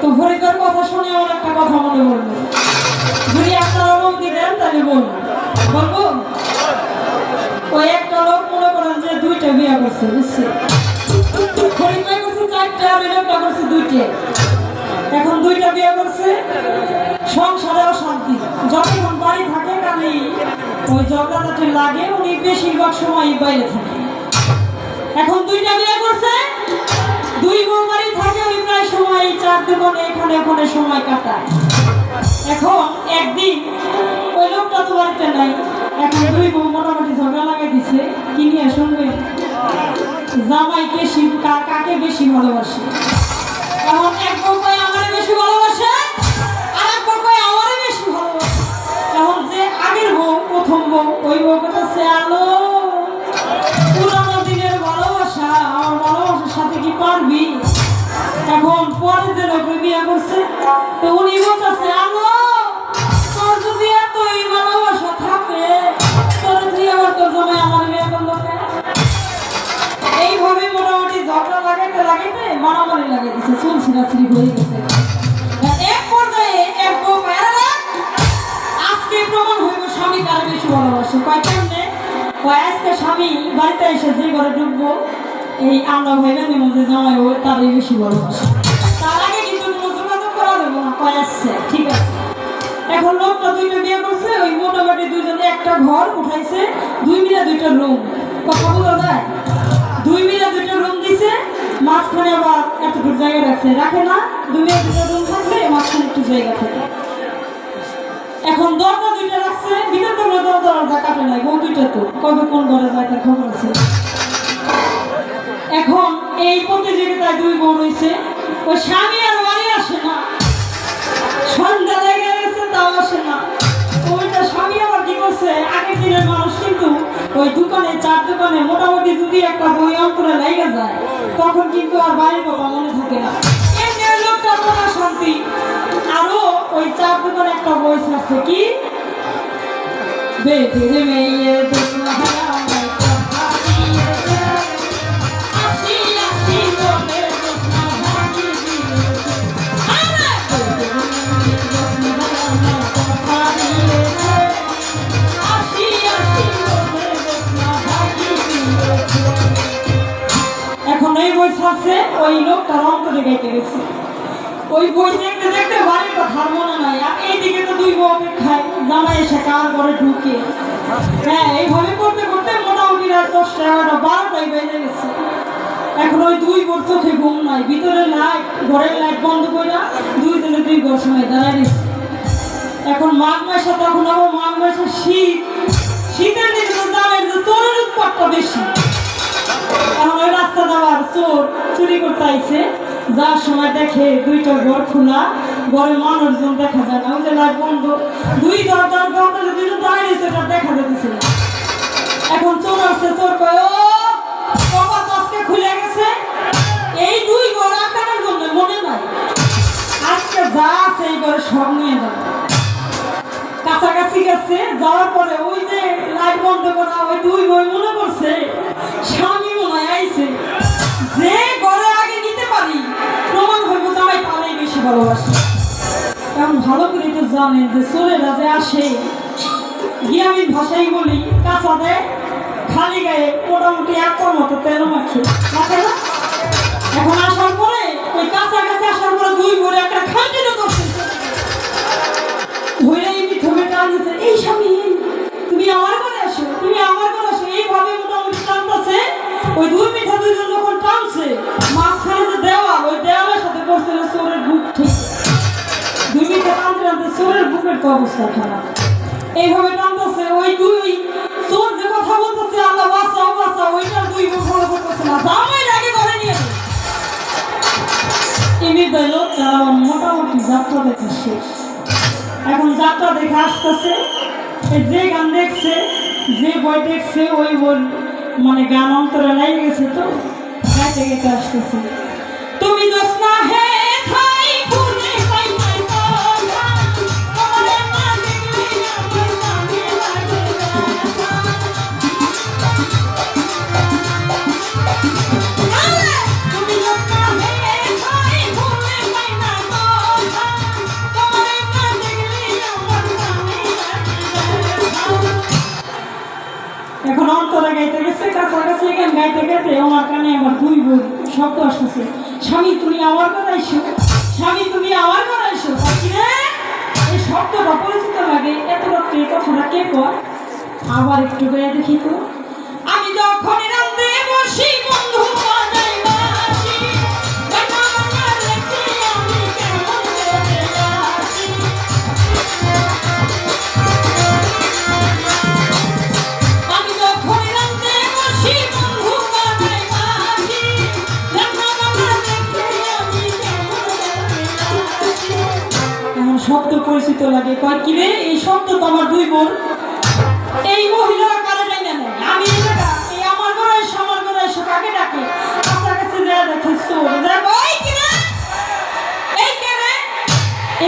তো ফরিদার কথা শুনে আমার একটা কথা মনে পড়ল। যদি আপনারা অনুমতি দেন তাহলে বলব বলব? ওই একটা লোক মনে করেন যে দুইটা বিয়ে করছে বুঝছে করছে চারটা লোকটা করছে এখন দুইটা বিয়ে করছে, সংসারে অশান্তি। যখন বাড়ি থাকে খালি, ওই লাগে, উনি বেশিরভাগ সময় বাইরে থাকে। এখন দুইটা বিয়ে করছে, দুই বউ সময় চার দোকানে এখানে ওখানে সময় কাটায়। এখন একদিন ওই লোকটা তো বাড়িতে নাই। এখন দুই বউ মোটামুটি ঝগড়া লাগাই দিছে। কি নিয়ে শুনবে? জামাইকে শিব কাকে বেশি ভালোবাসে? এখন এক বউ আমার বেশি ভালোবাসে? তো উনি বলতেছে আলো তোর ভালোবাসা থাকে, তোর তোর জামাই আমার বিয়ে করল এইভাবে মোটামুটি ঝগড়া লাগাইতে লাগাইতে মারামারি লাগিয়ে দিছে, চুল ছিঁড়াছিড়ি হয়ে গেছে। এক পর্যায়ে এক আজকে প্রমাণ স্বামী কার বেশি ভালোবাসে। কয়, কেমনে? কয়, আজকে স্বামী বাড়িতে এসে যে ঘরে ঢুকবো, এই আমরা ভাইবেন মধ্যে জামাই ও তারই বেশি ভালোবাসে। আসছে, ঠিক এখন লোকটা দুইটা বিয়ে করছে, ওই মোটামুটি দুইজনে একটা ঘর উঠাইছে, দুই মিলে দুইটা রুম কথা বলা যায়? দুই মিলে দুইটা রুম দিছে, মাঝখানে আবার এতটুকু জায়গা রাখছে রাখে না, দুই মিলে দুইটা রুম থাকলে মাঝখানে একটু জায়গা থাকে। এখন দরজা দুইটা রাখছে, ভিতর কোনো দরজা দরজা কাটে নাই, বউ দুইটা তো। কবে কোন ঘরে যায় তার খবর আছে? এখন এই প্রতিযোগিতায় দুই বউ রয়েছে, ওই স্বামী আর বাড়ি আসে না। সন্ধ্যা লেগে গেছে, তাও না। কি করছে? আগের দিনের মানুষ কিন্তু ওই দোকানে, চার দোকানে মোটামুটি যদি একটা বই অন্তরে লেগে যায়, তখন কিন্তু আর বাড়ির কথা মনে থাকে না। এমনি মনে শান্তি। আরও ওই চার দোকানে একটা বই আছে কি? বেটির মেয়ে দোসনা বই আছে ওই লোকটার অন্তরে গাইতে গেছে। ওই বই দেখতে দেখতে বাড়ির কথা মনে নাই। আর এইদিকে তো দুই বউ অপেক্ষায়, জামাই এসে কার ঘরে ঢুকে। হ্যাঁ এইভাবে করতে করতে মোটামুটি রাত দশটা, এগারোটা বারোটাই বেজে গেছে। এখন ওই দুই বোর চোখে ঘুম নাই। ভিতরে লাইট, ঘরের লাইট বন্ধ করে দুইজনে দুই ঘর সময় দাঁড়ায় গেছে এখন মাঘ মাসে তখন আবার মাঘ মাসে শীত। শীতের দিনে যে চোরের উৎপাতটা বেশি। এখন রাস্তা দেওয়ার চোর চুরি করতে আইছে। যার সময় দেখে দুইটা ঘর খোলা, ঘরে মানুষজন দেখা যায় না। ওই যে বন্ধ। দুই দরজার দরজা দুইজন দাঁড়িয়ে সেটা দেখা যেতেছে না। এখন চোর আসছে, চোর কয় এই দুই ঘর আটকানোর মনে নাই। আজকে যা এই ঘরে সব কাছাকাছি গেছে, যাওয়ার পরে ওই যে লাইট বন্ধ করা, ওই দুই বই মনে করছে বেশি ভালোবাসে। কারণ ভালো করে তো জানেন যে চোরেরা যে আসে, গিয়ে আমি ভাষাই বলি, কাঁচা দেয়, খালি গায়ে মোটামুটি একটার মতো মাখে। মাখে এখন আসার পরে, ওই কাছাকাছি আসার পরে দুই ভরে একটা খান্ডিত করছে ওই দুই মিঠা দুইজন যখন টানছে, মাঝখানে যে সাথে পড়ছিল চোরের বুক ঠিক। মিঠা টানতে টানতে চোরের বুকের তো অবস্থা খারাপ। এইভাবে টানতেছে ওই দুই চোর যে কথা বলতেছে, আল্লাহ বাঁচাও বাঁচাও, ওইটার দুই মুখ ফলো করতেছে না। জামাই আগে ঘরে নিয়ে। এমনি দিল তারা মোটামুটি যাত্রা দেখা শেষ। এখন যাত্রা দেখে আসতেছে যে গান দেখছে, যে বই দেখছে, ওই বই মানে গান অন্তরে লেগে গেছে তো গাইতে আসতেছে। গাইতে গাইতে আমার কানে আমার দুই বোন শব্দ আসতেছে। স্বামী, তুমি আমার এসো স্বামী, তুমি আমার এসো এই শব্দটা পরিচিত লাগে এত রাত্রে কথাটা কে কর আবার একটু গায়ে দেখি তো। আমি যখন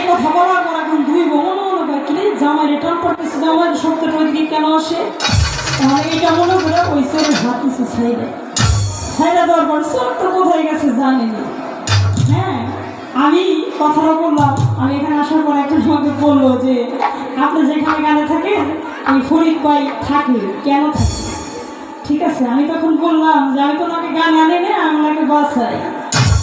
এই কথা বলার পর এখন দুই বোন মনে করে কি রে জামাই রিটার্ন করতেছে জামাই শব্দটা ওইদিকে কেন আসে? তাহলে এটা মনে করে ওই চোরের হাত দিচ্ছে সাইডে। সাইডে দেওয়ার পর চোর তো কোথায় গেছে জানেনি। হ্যাঁ আমি কথাটা বললাম, আমি এখানে আসার পর একটা আমাকে বলল যে, আপনি যেখানে গানে থাকেন এই ফরিদ ভাই থাকে, কেন থাকে? ঠিক আছে, আমি তখন বললাম যে, আমি তো ওনাকে গান আনি না আমি ওনাকে বাসাই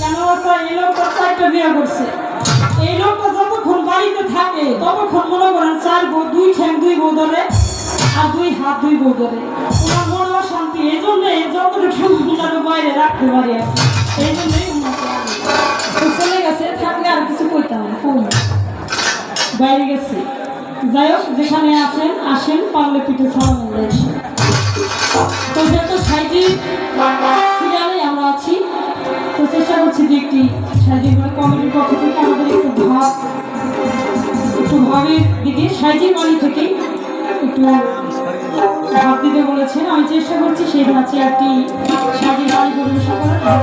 কেন বাসাই এই লোকটা চারটা বিয়ে করছে। এই লোকটা যতক্ষণ বাড়িতে থাকে ততক্ষণ মনে করেন চার বউ দুই ঠ্যাং দুই বউ ধরে আর দুই হাত দুই বউ ধরে ওনার মনে অশান্তি এই জন্যে যতটুকু ওনার বাইরে রাখতে পারি আর। এই জন্যই চলে গেছে, থাকলে আর কিছু করতাম না বাইরে গেছে। যাই হোক, যেখানে আছেন, আসেন, পারলে পিঠে যায়। তো যেহেতু সাইজি সিরিয়ালে আমরা আছি, তো চেষ্টা করছি যে একটি সাইজি কমিটির পক্ষ থেকে আমাদের একটু ভাব একটু ভাবের দিকে সাইজের বাড়ি থেকে একটু ভাব দিতে বলেছেন। আমি চেষ্টা করছি সেই ধাঁচে একটি সাজির বাড়ি পরিবেশন করার।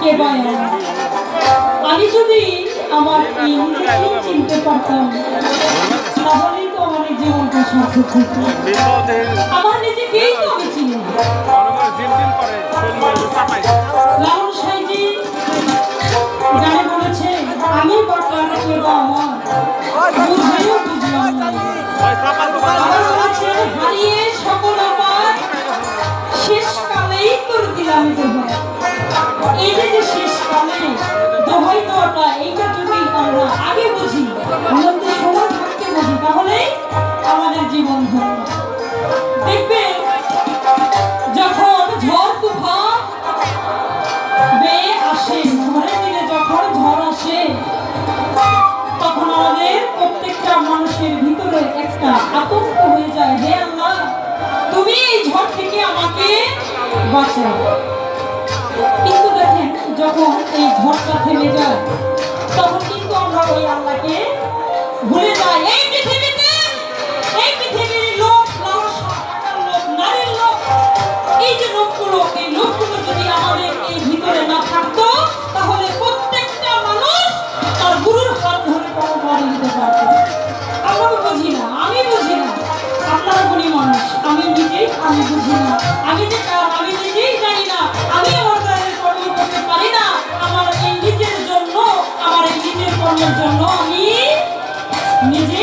কে আমি যদি আমার এই নিজেকে চিনতে পারতাম তাহলেই তো আমার জীবনটা সার্থক হতো। আমার নিজেকেই তো আমি চিনি। রাহুল সাইজি গানে বলেছে আমি বাবার কে আমার। বুঝাইও বুঝলাম না আবার বলেছে হারিয়ে সকল আমার শেষ দিলাম দোহাই এই যে শেষ কালে দোহাই দেওয়াটা এইটা যদি আমরা আগে বুঝি। আমাদের সময় থাকতে বুঝি তাহলে আমাদের জীবন ধন্য দেখবেন যখন ঝড় তুফান বেয়ে আসে ঝড়ের দিনে যখন ঝড় আসে, তখন আমাদের প্রত্যেকটা মানুষের ভিতরে একটা আতঙ্ক বাঁচাও কিন্তু দেখেন, যখন এই ঝড়টা থেমে যায়, তখন কিন্তু আমরা ওই আল্লাহকে ভুলে যাই। এই পৃথিবীতে, এই পৃথিবীর লোক লোক, নারীর লোক, এই যে লোকগুলো, এই লোকগুলো যদি আমাদের এই ভিতরে না থাকতো, তাহলে প্রত্যেকটা মানুষ তার গুরুর হাত ধরে পরমারি দিতে পারত। আমরা বুঝি না, আমি বুঝি না। আপনারা গুণী মানুষ, আমি নিজেই আমি বুঝি না। আমি যে কার জন্য আমি নিজেই